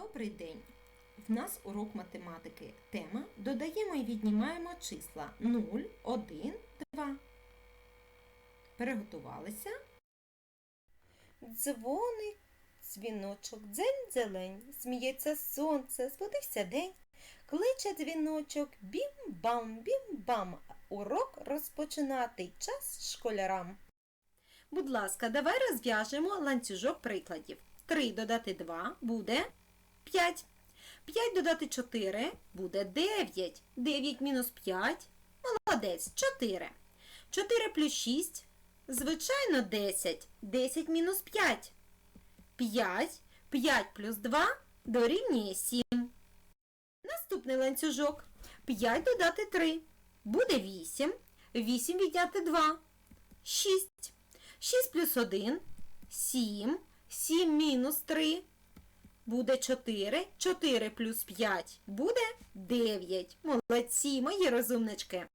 Добрий день! В нас урок математики. Тема Додаємо і віднімаємо числа 0, 1, 2. Переготувалися. Дзвоник, дзвіночок, дзень зелень, сміється сонце, збудився день. Кличе дзвіночок, бім-бам, бім-бам. Урок розпочинати час школярам. Будь ласка, давай розв'яжемо ланцюжок прикладів. 3 додати 2 буде 5. 5 додати 4 буде 9. 9 мінус 5. Молодець, 4. 4 плюс 6. Звичайно, 10. 10 мінус 5. 5. 5 плюс 2 дорівнює 7. Наступний ланцюжок. 5 додати 3. Буде 8. 8 відняти 2. 6. 6 плюс 1 7. 7 мінус 3 буде 4. 4 плюс 5 буде 9. Молодці, мої розумнички.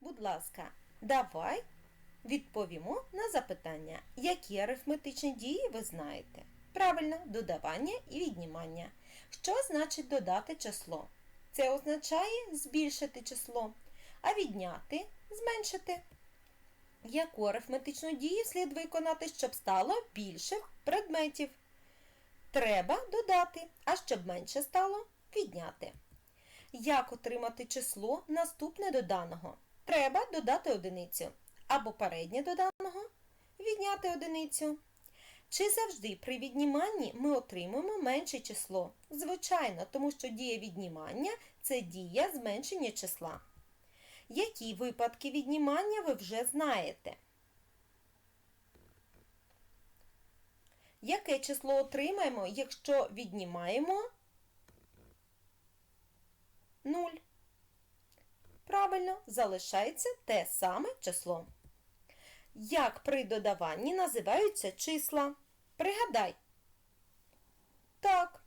Будь ласка, давай відповімо на запитання, які арифметичні дії ви знаєте. Правильно, додавання і віднімання. Що значить додати число? Це означає збільшити число, а відняти зменшити. Яку арифметичну дію слід виконати, щоб стало більше предметів? Треба додати, а щоб менше стало відняти. Як отримати число наступне до даного? Треба додати одиницю. Або переднє до даного відняти одиницю. Чи завжди при відніманні ми отримуємо менше число? Звичайно, тому що дія віднімання це дія зменшення числа. Які випадки віднімання ви вже знаєте? Яке число отримаємо, якщо віднімаємо 0? Правильно, залишається те саме число. Як при додаванні називаються числа? Пригадай. Так,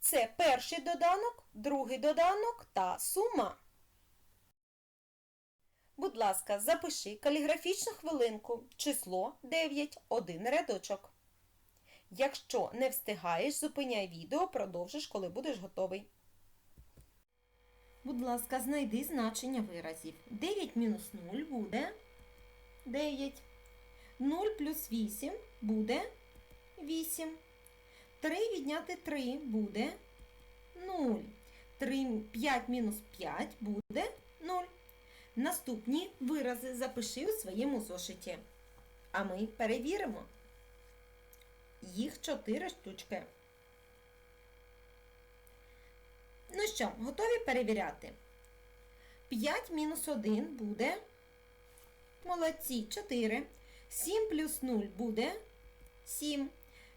це перший доданок, другий доданок та сума. Будь ласка, запиши каліграфічну хвилинку число 9, один рядочок. Якщо не встигаєш, зупиняй відео, продовжиш, коли будеш готовий. Будь ласка, знайди значення виразів. 9 мінус 0 буде 9. 0 плюс 8 буде 8. 3 відняти 3 буде 0. 3, 5 мінус 5 буде 0. Наступні вирази запиши у своєму зошиті. А ми перевіримо. Їх 4 штучки. Ну що, готові перевіряти? 5 мінус 1 буде. Молодці, 4. 7 плюс 0 буде 7.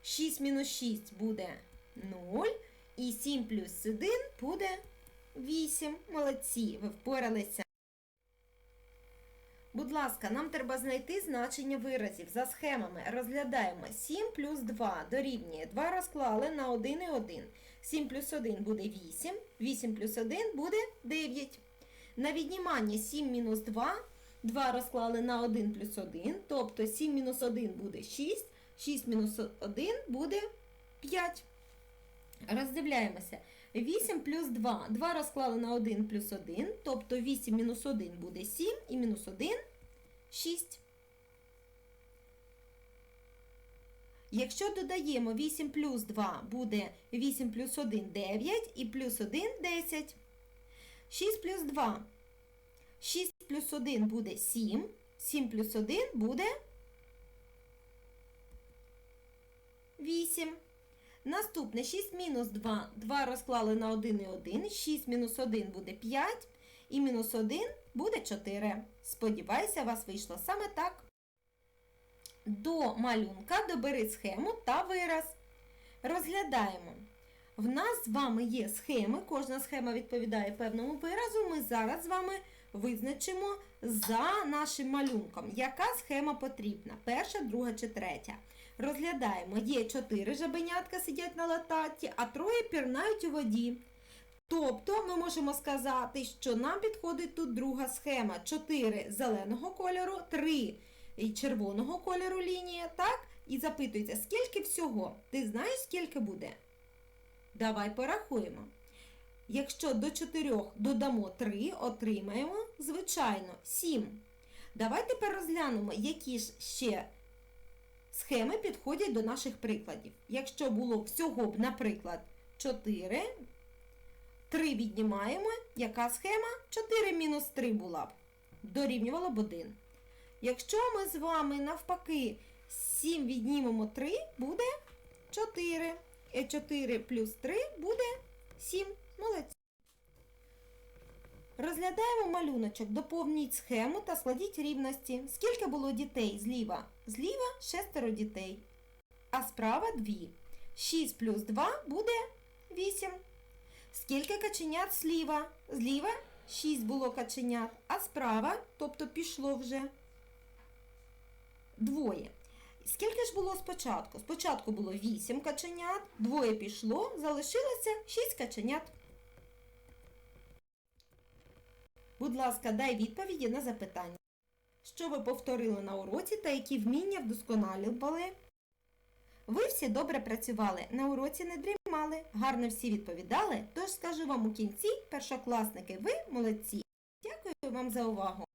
6 мінус 6 буде 0. І 7 плюс 1 буде 8. Молодці, ви впоралися. Будь ласка, нам треба знайти значення виразів за схемами. Розглядаємо 7 плюс 2 дорівнює 2 розклали на 1 і 1. 7 плюс 1 буде 8, 8 плюс 1 буде 9. На віднімання 7 мінус 2, 2 розклали на 1 плюс 1, тобто 7 мінус 1 буде 6, 6 мінус 1 буде 5. Роздивляємося. 8 плюс 2. 2 розклали на 1 плюс 1, тобто 8 мінус 1 буде 7 і мінус 1 6. Якщо додаємо 8 плюс 2 буде 8 плюс 1 9 і плюс 1 10. 6 плюс 2. 6 плюс 1 буде 7. 7 плюс 1 буде 8. Наступне 6 мінус 2. 2 розклали на 1 і 1. 6 мінус 1 буде 5. І мінус 1 буде 4. Сподіваюся, у вас вийшло саме так. До малюнка добери схему та вираз. Розглядаємо. В нас з вами є схеми, кожна схема відповідає певному виразу. Ми зараз з вами визначимо за нашим малюнком, яка схема потрібна. Перша, друга чи третя. Розглядаємо, є чотири жабенятка сидять на лататі, а троє пірнають у воді. Тобто ми можемо сказати, що нам підходить тут друга схема. 4 зеленого кольору, 3 червоного кольору лінія, так? І запитується, скільки всього? Ти знаєш, скільки буде? Давай порахуємо. Якщо до 4 додамо 3, отримаємо, звичайно, 7. Давай тепер розглянемо, які ж ще схеми підходять до наших прикладів. Якщо було всього б, наприклад, 4, 3 віднімаємо, яка схема? 4 мінус 3 була б. Дорівнювало б 1. Якщо ми з вами навпаки 7 віднімемо 3, буде 4. І 4 плюс 3 буде 7. Молодці. Розглядаємо малюночок, доповніть схему та складіть рівності. Скільки було дітей зліва? Зліва шестеро дітей, а справа 2. 6 плюс 2 буде 8. Скільки каченят зліва? Зліва 6 було каченят, а справа, тобто пішло вже двоє. Скільки ж було спочатку? Спочатку було 8 каченят, двоє пішло, залишилося 6 каченят. Будь ласка, дай відповіді на запитання. Що ви повторили на уроці та які вміння вдосконалювали? Ви всі добре працювали, на уроці не дрімали, гарно всі відповідали, тож скажу вам у кінці, першокласники, ви молодці. Дякую вам за увагу.